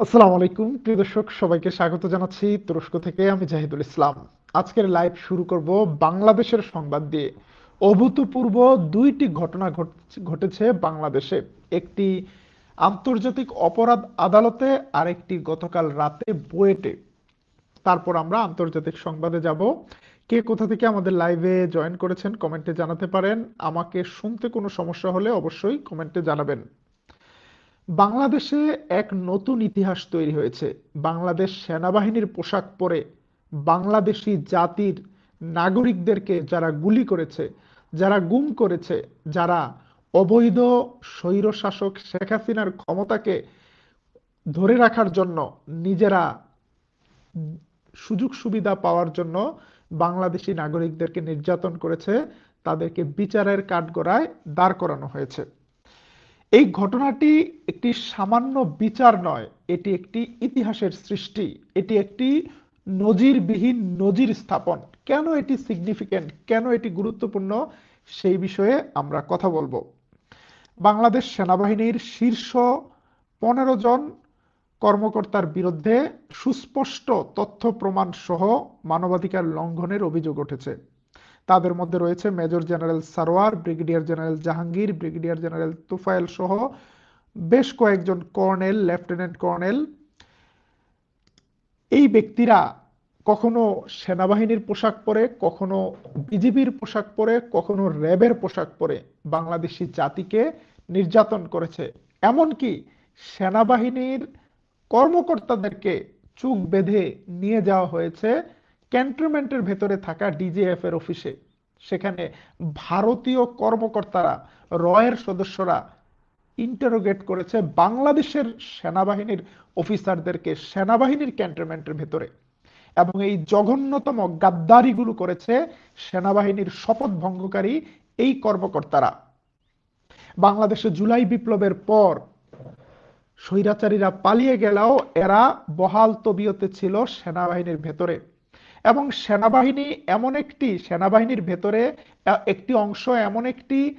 আসসালামু আলাইকুম। প্রিয় দর্শক, সবাইকে স্বাগত জানাচ্ছি তুরস্ক থেকে। আমি জাহিদুল ইসলাম। আজকের লাইভ শুরু করব বাংলাদেশের সংবাদ দিয়ে। অভূতপূর্ব দুইটি ঘটনা ঘট- ঘটেছে বাংলাদেশে। একটি আন্তর্জাতিক অপরাধ আদালতে আর একটি গতকাল রাতে বুয়েটে। তারপর আমরা আন্তর্জাতিক সংবাদে যাব। কে কোথা থেকে আমাদের লাইভে জয়েন করেছেন কমেন্টে জানাতে পারেন। আমাকে শুনতে কোনো সমস্যা হলে অবশ্যই কমেন্টে জানাবেন। বাংলাদেশে এক নতুন ইতিহাস তৈরি হয়েছে। বাংলাদেশ সেনাবাহিনীর পোশাক পরে বাংলাদেশি জাতির নাগরিকদেরকে যারা গুলি করেছে, যারা গুম করেছে, যারা অবৈধ স্বৈরশাসক শেখ হাসিনার ক্ষমতাকে ধরে রাখার জন্য নিজেরা সুযোগ সুবিধা পাওয়ার জন্য বাংলাদেশি নাগরিকদেরকে নির্যাতন করেছে, তাদেরকে বিচারের কাঠগড়ায় দাঁড় করানো হয়েছে। এই ঘটনাটি একটি সামান্য বিচার নয়, এটি একটি ইতিহাসের সৃষ্টি। এটি একটি নজিরবিহীন নজির স্থাপন। কেন এটি সিগনিফিক্যান্ট কেন এটি গুরুত্বপূর্ণ? সেই বিষয়ে আমরা কথা বলব। বাংলাদেশ সেনাবাহিনীর শীর্ষ পনেরো জন কর্মকর্তার বিরুদ্ধে সুস্পষ্ট তথ্য প্রমাণ সহ মানবাধিকার লঙ্ঘনের অভিযোগ উঠেছে। তাদের মধ্যে রয়েছে major general Sarwar, brigadier general Jahangir, brigadier general Tufail সহ বেশ কয়েকজন কর্নেল, লেফটেন্যান্ট কর্নেল। এই ব্যক্তিরা কখনো সেনাবাহিনীর পোশাক পরে, কখনো বিজিবির পোশাক পরে, কখনো র্যাবের পোশাক পরে বাংলাদেশি জাতিকে নির্যাতন করেছে। এমনকি সেনাবাহিনীর কর্মকর্তাদেরকে চুক বেঁধে নিয়ে যাওয়া হয়েছে ক্যান্টনমেন্টের ভেতরে থাকা ডিজিএফ এর অফিসে। সেখানে ভারতীয় কর্মকর্তারা, রয়ের সদস্যরা ইন্টারোগেট করেছে বাংলাদেশের সেনাবাহিনীর অফিসারদেরকে সেনাবাহিনীর ক্যান্টনমেন্টের ভেতরে এবং এই জঘন্যতম গাদ্দারিগুলো করেছে সেনাবাহিনীর শপথ ভঙ্গকারী এই কর্মকর্তারা। বাংলাদেশে জুলাই বিপ্লবের পর স্বৈরাচারীরা পালিয়ে গেলেও এরা বহাল তবিয়তে ছিল সেনাবাহিনীর ভেতরে। এবং সেনাবাহিনী এমন একটি, সেনাবাহিনীর ভেতরে একটি অংশ এমন একটি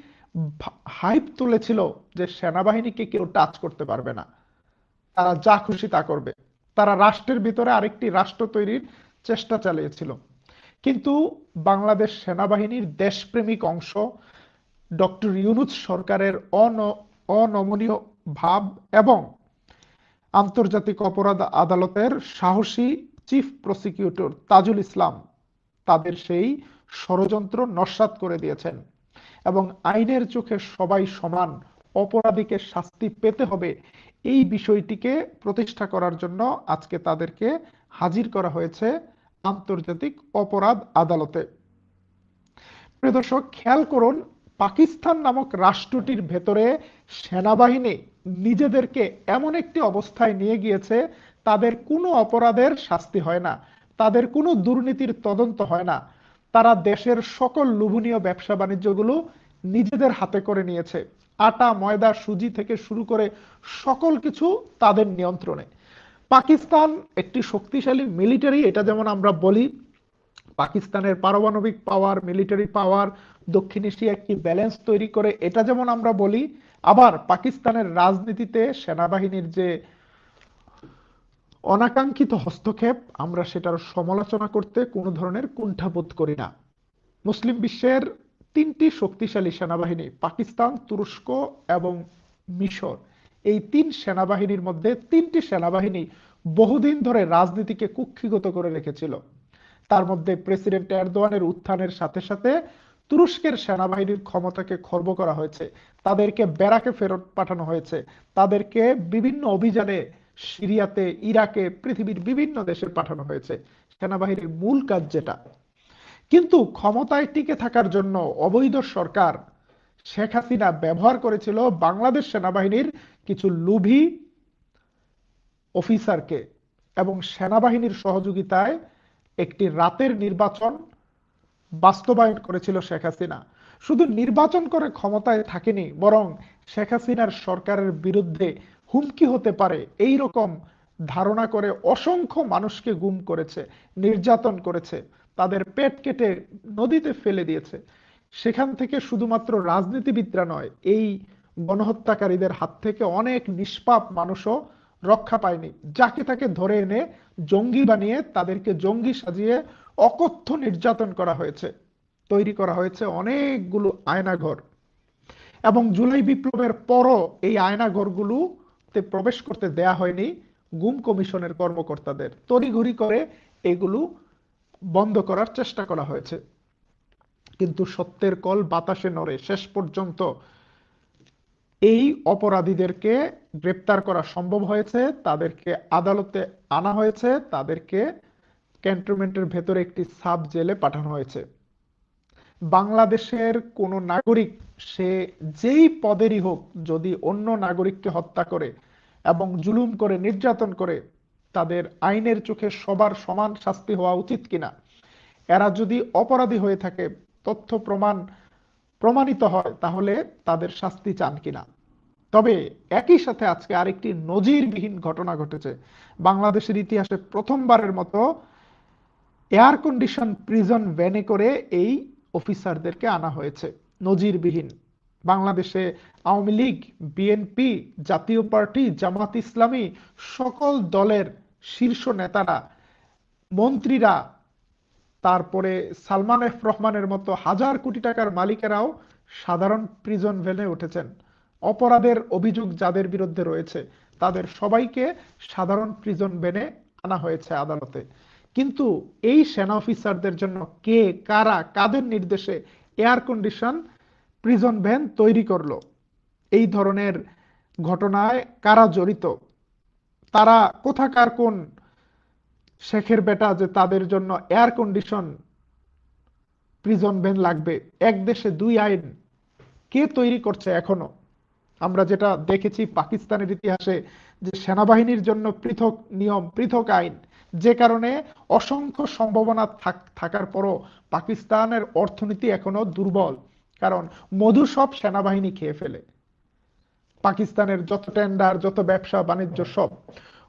হাইপ তুলেছিল যে সেনাবাহিনীকে কেউ টাচ করতে পারবে না। তারা যা খুশি তা করবে। তারা রাষ্ট্রের ভিতরে আরেকটি রাষ্ট্র তৈরির চেষ্টা চালিয়েছিল। কিন্তু বাংলাদেশ সেনাবাহিনীর দেশপ্রেমিক অংশ ডক্টর ইউনুস সরকারের অন, অনমনীয় ভাব এবং আন্তর্জাতিক অপরাধ আদালতের সাহসী চিফ প্রসিকিউটর তাজুল ইসলাম তাদের সেই ষড়যন্ত্র নস্বাত করে দিয়েছেন এবং আইনের চোখে সবাই সমান অপরাধীকে শাস্তি পেতে হবে এই বিষয়টিকে প্রতিষ্ঠা করার জন্য আজকে তাদেরকে হাজির করা হয়েছে আন্তর্জাতিক অপরাধ আদালতে। প্রিয় দর্শক, খেয়াল করুন, পাকিস্তান নামক রাষ্ট্রটির ভেতরে সেনাবাহিনী নিজেদেরকে এমন একটি অবস্থায় নিয়ে গিয়েছে তাদের কোনো অপরাধের শাস্তি হয় না, তাদের কোনো দুর্নীতির তদন্ত হয় না। তারা দেশের সকল লোভনীয় ব্যবসা বাণিজ্যগুলো নিজেদের হাতে করে নিয়েছে। আটা, ময়দা, সুজি থেকে শুরু করে সকল কিছু তাদের নিয়ন্ত্রণে। পাকিস্তান একটি শক্তিশালী মিলিটারি, এটা যেমন আমরা বলি, পাকিস্তানের পারমাণবিক পাওয়ার, মিলিটারি পাওয়ার, দক্ষিণ এশিয়া একটি ব্যালেন্স তৈরি করে, এটা যেমন আমরা বলি, আবার পাকিস্তানের রাজনীতিতে সেনাবাহিনীর যে অনাকাঙ্ক্ষিত হস্তক্ষেপ, আমরা সেটার সমালোচনা করতে কোনো ধরনের কুণ্ঠাবোধ করি না। মুসলিম বিশ্বের তিনটি শক্তিশালী সেনাবাহিনী, পাকিস্তান, তুরস্ক এবং মিশর, এই তিন সেনাবাহিনীর মধ্যে তিনটি সেনাবাহিনী বহুদিন ধরে রাজনীতিকে কুক্ষিগত করে রেখেছিল। তার মধ্যে প্রেসিডেন্ট এরদোয়ানের উত্থানের সাথে সাথে তুরস্কের সেনাবাহিনীর ক্ষমতাকে খর্ব করা হয়েছে। তাদেরকে ব্যারাকে ফেরত পাঠানো হয়েছে। তাদেরকে বিভিন্ন অভিযানে সিরিয়াতে, ইরাকে, পৃথিবীর বিভিন্ন দেশে পাঠানো হয়েছে। সেনাবাহিনীর মূল কাজ যেটা। কিন্তু ক্ষমতায় টিকে থাকার জন্য অবৈধ সরকার শেখ হাসিনা ব্যবহার করেছিল বাংলাদেশ সেনাবাহিনীর কিছু লুভি অফিসারকে এবং সেনাবাহিনীর সহযোগিতায় একটি রাতের নির্বাচন বাস্তবায়ন করেছিল শেখ হাসিনা। শুধু নির্বাচন করে ক্ষমতায় থাকেনি, বরং শেখ হাসিনার সরকারের বিরুদ্ধে হুমকি হতে পারে। এই রকম ধারণা করে অসংখ্য মানুষকে গুম করেছে, নির্যাতন করেছে, তাদের পেট কেটে নদীতে ফেলে দিয়েছে। সেখান থেকে শুধুমাত্র রাজনীতিবিদরা নয়, এই গণহত্যাকারীদের হাত থেকে অনেক নিষ্পাপ মানুষও রক্ষা পায়নি। যাকে তাকে ধরে এনে জঙ্গি বানিয়ে তাদেরকে জঙ্গি সাজিয়ে অকথ্য নির্যাতন করা হয়েছে। তৈরি করা হয়েছে অনেকগুলো আয়নাঘর। এবং জুলাই বিপ্লবের পরও এই আয়নাঘরগুলোতে প্রবেশ করতে দেয়া হয়নি গুম কমিশনের কর্মকর্তাদের। তড়িঘড়ি করে এগুলো বন্ধ করার চেষ্টা করা হয়েছে। কিন্তু সত্যের কল বাতাসে নড়ে। শেষ পর্যন্ত এই অপরাধীদেরকে গ্রেপ্তার করা সম্ভব হয়েছে। তাদেরকে আদালতে আনা হয়েছে। তাদেরকে ক্যান্টনমেন্টের ভেতরে একটি সাব জেলে পাঠানো হয়েছে। বাংলাদেশের কোনো নাগরিক সে যেই পদেরই হোক, যদি অন্য নাগরিককে হত্যা করে এবং জুলুম করে, নির্যাতন করে, তাদের আইনের চোখে সবার সমান শাস্তি হওয়া উচিত কিনা? এরা যদি অপরাধী হয়ে থাকে, তথ্য প্রমাণ প্রমাণিত হয়, তাহলে তাদের শাস্তি চান কিনা? তবে একই সাথে আজকে আরেকটি নজিরবিহীন ঘটনা ঘটেছে। বাংলাদেশের ইতিহাসে প্রথমবারের মতো এয়ার কন্ডিশন প্রিজন ভ্যানে করে এই অফিসারদেরকে আনা হয়েছে। নজিরবিহীন। বাংলাদেশে আওয়ামী লীগ, বিএনপি, জাতীয় পার্টি, জামাত ইসলামী সকল দলের শীর্ষ নেতারা, মন্ত্রীরা, তারপরে সালমান এফ রহমানের মতো হাজার কোটি টাকার মালিকেরাও সাধারণ প্রিজন ভ্যানে উঠেছেন। অপরাধের অভিযোগ যাদের বিরুদ্ধে রয়েছে, তাদের সবাইকে সাধারণ প্রিজন ভ্যানে আনা হয়েছে আদালতে। কিন্তু এই সেনা অফিসারদের জন্য কে, কারা, কাদের নির্দেশে এয়ার কন্ডিশন প্রিজন ভ্যান তৈরি করল? এই ধরনের ঘটনায় কারা জড়িত? তারা কোথাকার কোন শেখের বেটা যে তাদের জন্য এয়ার কন্ডিশন প্রিজন ভ্যান লাগবে? এক দেশে দুই আইন কে তৈরি করছে এখনও? আমরা যেটা দেখেছি পাকিস্তানের ইতিহাসে যে সেনাবাহিনীর জন্য পৃথক নিয়ম, পৃথক আইন যে কারণে অসংখ্য সম্ভাবনা থাকার পরও পাকিস্তানের অর্থনীতি এখনও দুর্বল, কারণ মধু সব সেনাবাহিনী খেয়ে ফেলে। পাকিস্তানের যত টেন্ডার, যত ব্যবসা, বাণিজ্য সব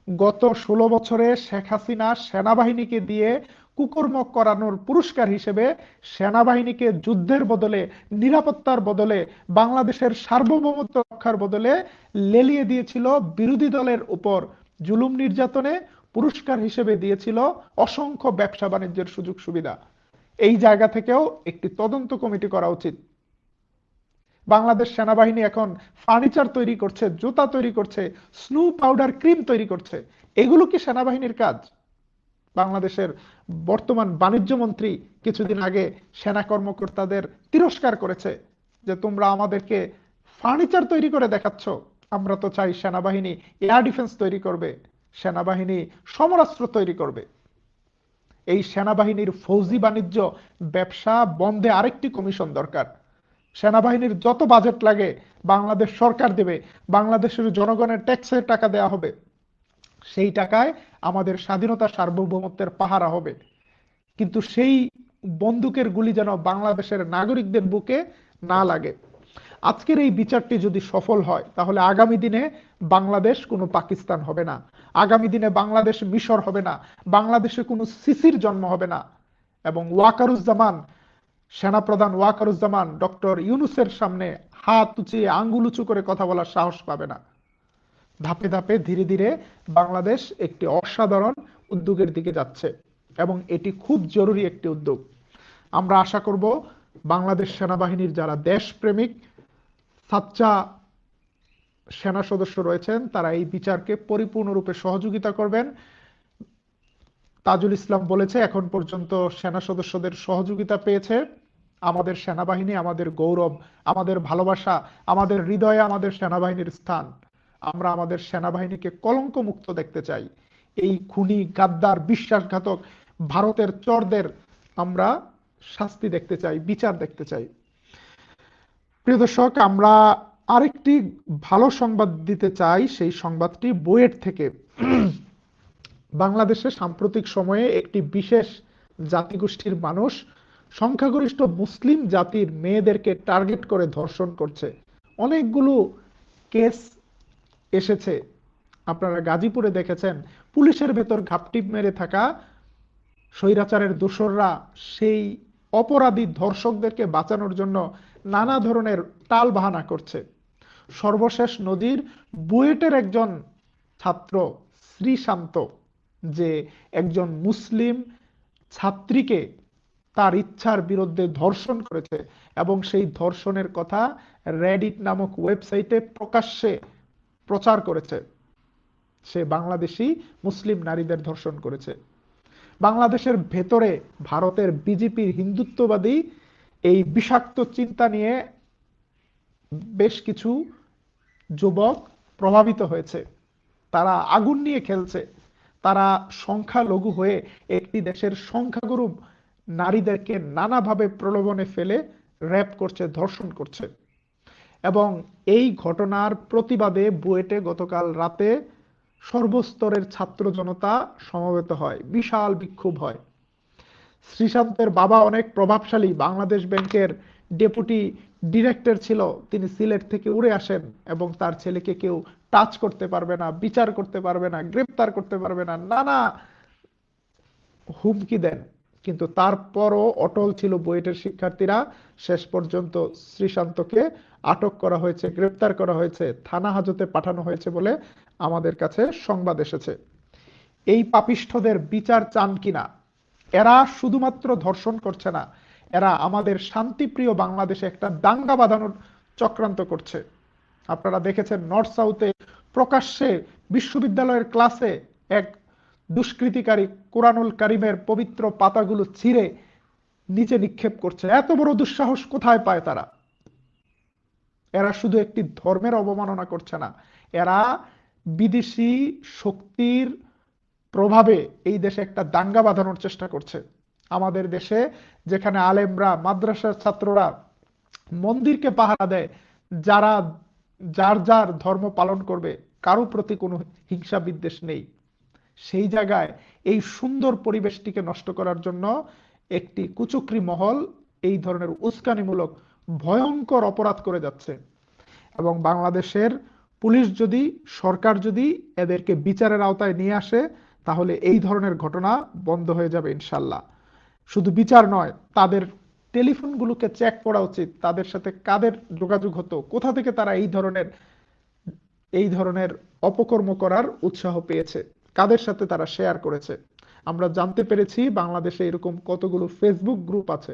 গত ষোলো বছরে শেখ হাসিনা সেনাবাহিনীকে দিয়ে কুকর্ম করানোর পুরস্কার হিসেবে সেনাবাহিনীকে যুদ্ধের বদলে, নিরাপত্তার বদলে, বাংলাদেশের সার্বভৌমত্ব রক্ষার বদলে লেলিয়ে দিয়েছিল বিরোধী দলের উপর জুলুম নির্যাতনে পুরস্কার হিসেবে দিয়েছিল অসংখ্য ব্যবসা বাণিজ্যের সুযোগ সুবিধা। এই জায়গা থেকেও একটি তদন্ত কমিটি করা উচিত। বাংলাদেশ সেনাবাহিনী এখন ফার্নিচার তৈরি করছে, জুতা তৈরি করছে, স্নু পাউডার ক্রিম তৈরি করছে। এগুলো কি সেনাবাহিনীর কাজ? বাংলাদেশের বর্তমান বাণিজ্য মন্ত্রী কিছুদিন আগে সেনা কর্মকর্তাদের তিরস্কার করেছে যে, তোমরা আমাদেরকে ফার্নিচার তৈরি করে দেখাচ্ছ। আমরা তো চাই সেনাবাহিনী এয়ার ডিফেন্স তৈরি করবে। সেনাবাহিনী সমরাস্ত্র তৈরি করবে। এই সেনাবাহিনীর ফৌজি বাণিজ্য, ব্যবসা বন্ধে আরেকটি কমিশন দরকার। সেনাবাহিনীর যত বাজেট লাগে, বাংলাদেশ সরকার দেবে, বাংলাদেশের জনগণের ট্যাক্সের টাকা দেয়া হবে। সেই টাকায় আমাদের স্বাধীনতা সার্বভৌমত্বের পাহারা হবে। কিন্তু সেই বন্দুকের গুলি যেন বাংলাদেশের নাগরিকদের বুকে না লাগে। আজকের এই বিচারটি যদি সফল হয়, তাহলে আগামী দিনে বাংলাদেশ কোনো পাকিস্তান হবে না। আগামী দিনে বাংলাদেশ মিশর হবে না, বাংলাদেশে কোনো সিসির জন্ম হবে না। এবং ওয়াকারুজ্জামান, সেনাপ্রধান ওয়াকারুজ্জামান, ডক্টর ইউনুসের সামনে হাত উঁচিয়ে আঙ্গুল উঁচু করে কথা বলার সাহস পাবে না। ধাপে ধাপে ধীরে ধীরে বাংলাদেশ একটি অসাধারণ উদ্যোগের দিকে যাচ্ছে এবং এটি খুব জরুরি একটি উদ্যোগ। আমরা আশা করব বাংলাদেশ সেনাবাহিনীর যারা দেশপ্রেমিক, সাচ্চা সেনা সদস্য রয়েছেন, তারা এই বিচারকে পরিপূর্ণরূপে সহযোগিতা করবেন। তাজুল ইসলাম বলেছে, এখন পর্যন্ত সেনা সদস্যদের সহযোগিতা পেয়েছে। আমাদের সেনাবাহিনী, আমাদের গৌরব, আমাদের ভালোবাসা, আমাদের হৃদয়ে আমাদের সেনাবাহিনীর স্থান। আমরা আমাদের সেনাবাহিনীকে কলঙ্ক মুক্ত দেখতে চাই। এই খুনি, গাদ্দার, বিশ্বাসঘাতক ভারতের চরদের আমরা শাস্তি দেখতে চাই, বিচার দেখতে চাই। প্রিয় দর্শক, আমরা আরেকটি ভালো সংবাদ দিতে চাই, সেই সংবাদটি বইয়ের থেকে। বাংলাদেশে সাম্প্রতিক সময়ে একটি বিশেষ জাতিগোষ্ঠীর মানুষ, সংখ্যাগরিষ্ঠ মুসলিম জাতির মেয়েদেরকে টার্গেট করে ধর্ষণ করছে। অনেকগুলো কেস এসেছে। আপনারা গাজীপুরে দেখেছেন, পুলিশের ভেতর ঘাপটি মেরে থাকা স্বৈরাচারের দোসররা সেই অপরাধী ধর্ষকদেরকে বাঁচানোর জন্য নানা ধরনের টাল বাহানা করছে। সর্বশেষ নদীর বুয়েটের একজন ছাত্র শ্রীশান্ত, যে একজন মুসলিম ছাত্রীকে তার ইচ্ছার বিরুদ্ধে ধর্ষণ করেছে এবং সেই ধর্ষণের কথা রেডিট নামক ওয়েবসাইটে প্রকাশ্যে প্রচার করেছে। সে বাংলাদেশি মুসলিম নারীদের ধর্ষণ করেছে। বাংলাদেশের ভেতরে ভারতের বিজেপির হিন্দুত্ববাদী এই বিষাক্ত চিন্তা নিয়ে বেশ কিছু যুবক প্রভাবিত হয়েছে। তারা আগুন নিয়ে খেলছে। তারা সংখ্যালঘু হয়ে একটি দেশের সংখ্যাগুরু নারীদেরকে নানাভাবে প্রলোভনে ফেলে র্যাপ করছে, ধর্ষণ করছে। এবং এই ঘটনার প্রতিবাদে বুয়েটে গতকাল রাতে সর্বস্তরের ছাত্র জনতা সমবেত হয়, বিশাল বিক্ষোভ হয়। শ্রীশান্তের বাবা অনেক প্রভাবশালী বাংলাদেশ ব্যাংকের ডেপুটি ডিরেক্টর ছিল, তিনি সিলেট থেকে উড়ে আসেন এবং তার ছেলেকে কেউ টাচ করতে পারবে না, বিচার করতে পারবে না, গ্রেপ্তার করতে পারবে না, নানা হুমকি দেন। কিন্তু তারপরও অটল ছিল বুয়েটের শিক্ষার্থীরা। শেষ পর্যন্ত শ্রীশান্তকে আটক করা হয়েছে, গ্রেপ্তার করা হয়েছে, থানা হাজতে পাঠানো হয়েছে বলে আমাদের কাছে সংবাদ এসেছে। এই পাপিষ্ঠদের বিচার চান কিনা? এরা শুধুমাত্র ধর্ষণ করছে না এরা আমাদের শান্তিপ্রিয় বাংলাদেশে একটা দাঙ্গা বাঁধানোর চক্রান্ত করছে। আপনারা দেখেছেন নর্থ সাউথে প্রকাশ্যে বিশ্ববিদ্যালয়ের ক্লাসে এক দুষ্কৃতিকারী কোরআনুল কারিমের পবিত্র পাতাগুলো ছিঁড়ে নিচে নিক্ষেপ করছে। এত বড় দুঃসাহস কোথায় পায় তারা? এরা শুধু একটি ধর্মের অবমাননা করছে না। এরা বিদেশি শক্তির প্রভাবে এই দেশে একটা দাঙ্গা বাঁধানোর চেষ্টা করছে। আমাদের দেশে, যেখানে আলেমরা, মাদ্রাসার ছাত্ররা মন্দিরকে পাহারা দেয়, যারা, যার যার ধর্ম পালন করবে, কারও প্রতি কোনো হিংসা বিদ্বেষ নেই। সেই জায়গায় এই সুন্দর পরিবেশটিকে নষ্ট করার জন্য একটি কুচক্রি মহল এই ধরনের উস্কানিমূলক, ভয়ঙ্কর অপরাধ করে যাচ্ছে। এবং বাংলাদেশের পুলিশ যদি, সরকার যদি এদেরকে বিচারের আওতায় নিয়ে আসে, তাহলে এই ধরনের ঘটনা বন্ধ হয়ে যাবে ইনশাল্লাহ শুধু বিচার নয়, তাদের টেলিফোনগুলোকে চেক করা উচিত, তাদের সাথে কাদের যোগাযোগ হতো, কোথা থেকে তারা এই ধরনের এই ধরনের অপকর্ম করার উৎসাহ পেয়েছে, কাদের সাথে তারা শেয়ার করেছে। আমরা জানতে পেরেছি বাংলাদেশে এরকম কতগুলো ফেসবুক গ্রুপ আছে।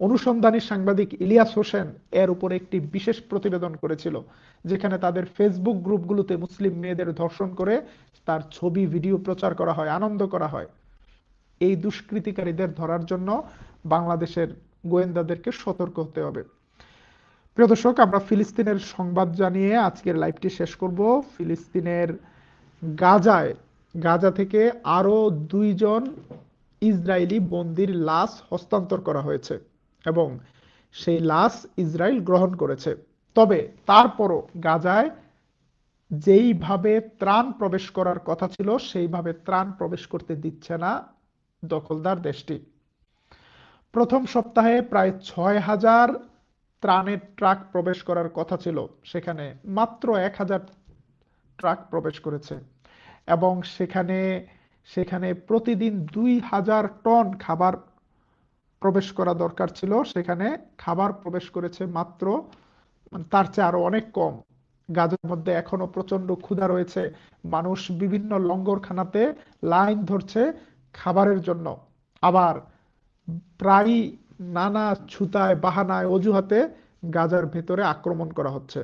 অনুসন্ধানী সাংবাদিক ইলিয়াস হোসেন এর উপর একটি বিশেষ প্রতিবেদন করেছিল, যেখানে তাদের ফেসবুক গ্রুপগুলোতে মুসলিম মেয়েদের ধর্ষণ করে তার ছবি ভিডিও প্রচার করা হয়, আনন্দ করা হয়। এই দুষ্কৃতিকারীদের ধরার জন্য বাংলাদেশের গোয়েন্দাদেরকে সতর্ক হতে হবে। প্রিয় দর্শক, আমরা ফিলিস্তিনের সংবাদ জানিয়ে আজকের লাইভটি শেষ করব। ফিলিস্তিনের গাজায়, গাজা থেকে আরও দুইজন ইসরায়েলি বন্দির লাশ হস্তান্তর করা হয়েছে এবং সেই লাশ ইসরায়েল গ্রহণ করেছে। তবে তারপরও গাজায় যেইভাবে ত্রাণ প্রবেশ করার কথা ছিল, সেইভাবে ত্রাণ প্রবেশ করতে দিচ্ছে না দখলদার দেশটি। প্রথম সপ্তাহে প্রায় ছয় হাজার ত্রাণের ট্রাক প্রবেশ করার কথা ছিল। সেখানে মাত্র এক হাজার ট্রাক প্রবেশ করেছে এবং সেখানে সেখানে প্রতিদিন দুই হাজার টন খাবার প্রবেশ করা দরকার ছিল। সেখানে খাবার প্রবেশ করেছে মাত্র, তার চেয়ে আরও অনেক কম। গাজের মধ্যে এখনও প্রচণ্ড ক্ষুধা রয়েছে। মানুষ বিভিন্ন লঙ্গরখানাতে লাইন ধরছে। খাবারের জন্য। আবার প্রায়ই নানা ছুতায়, বাহানায়, অজুহাতে গাজার ভেতরে আক্রমণ করা হচ্ছে।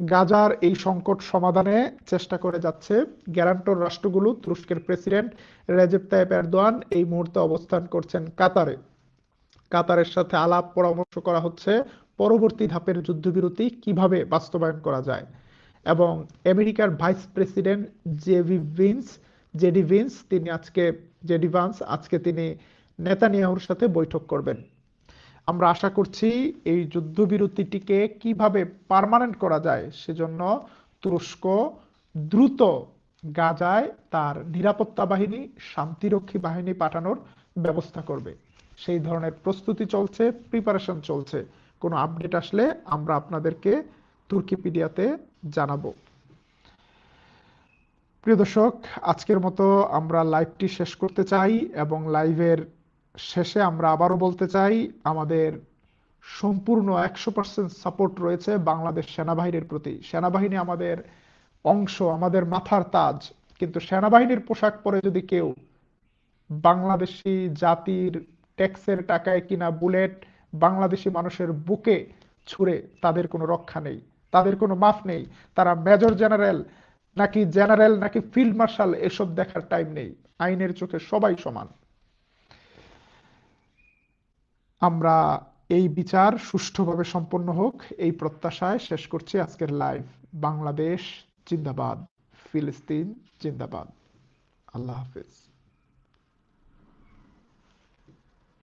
গাজার এই সংকট সমাধানে চেষ্টা করে যাচ্ছে গ্যারান্টর রাষ্ট্রগুলো। তুরস্কের প্রেসিডেন্ট রেজেপ তাইপ এরদোয়ান এই মুহূর্তে অবস্থান করছেন কাতারে। কাতারের সাথে আলাপ পরামর্শ করা হচ্ছে পরবর্তী ধাপের যুদ্ধবিরতি কীভাবে বাস্তবায়ন করা যায়। এবং আমেরিকার vice president JV Vance JD Vance, তিনি আজকে, জেডি ভান্স, আজকে তিনি নেতানিয়াহুর সাথে বৈঠক করবেন। আমরা আশা করছি এই যুদ্ধবিরতিটিকে কীভাবে পারমানেন্ট করা যায় সেজন্য তুরস্ক দ্রুত গাজায় তার নিরাপত্তা বাহিনী, শান্তিরক্ষী বাহিনী পাঠানোর ব্যবস্থা করবে। সেই ধরনের প্রস্তুতি চলছে প্রিপারেশন চলছে। কোনো আপডেট আসলে আমরা আপনাদেরকে তুর্কিপিডিয়াতে জানাব। প্রিয় দর্শক, আজকের মতো আমরা লাইভটি শেষ করতে চাই এবং লাইভের শেষে আমরা আবারও বলতে চাই, আমাদের সম্পূর্ণ একশো পার্সেন্ট সাপোর্ট রয়েছে বাংলাদেশ সেনাবাহিনীর প্রতি। সেনাবাহিনী আমাদের অংশ, আমাদের মাথার তাজ। কিন্তু সেনাবাহিনীর পোশাক পরে যদি কেউ বাংলাদেশি জাতির ট্যাক্সের টাকায় কিনা বুলেট বাংলাদেশি মানুষের বুকে ছুঁড়ে, তাদের কোনো রক্ষা নেই, তাদের কোনো মাফ নেই। তারা মেজর জেনারেল নাকি জেনারেল, নাকি ফিল্ড মার্শাল, এসব দেখার টাইম নেই। আইনের চোখে সবাই সমান। আমরা এই বিচার সুষ্ঠুভাবে সম্পন্ন হোক, এই প্রত্যাশায় শেষ করছি আজকের লাইভ বাংলাদেশ জিন্দাবাদ, ফিলিস্তিন জিন্দাবাদ। আল্লাহ হাফিজ।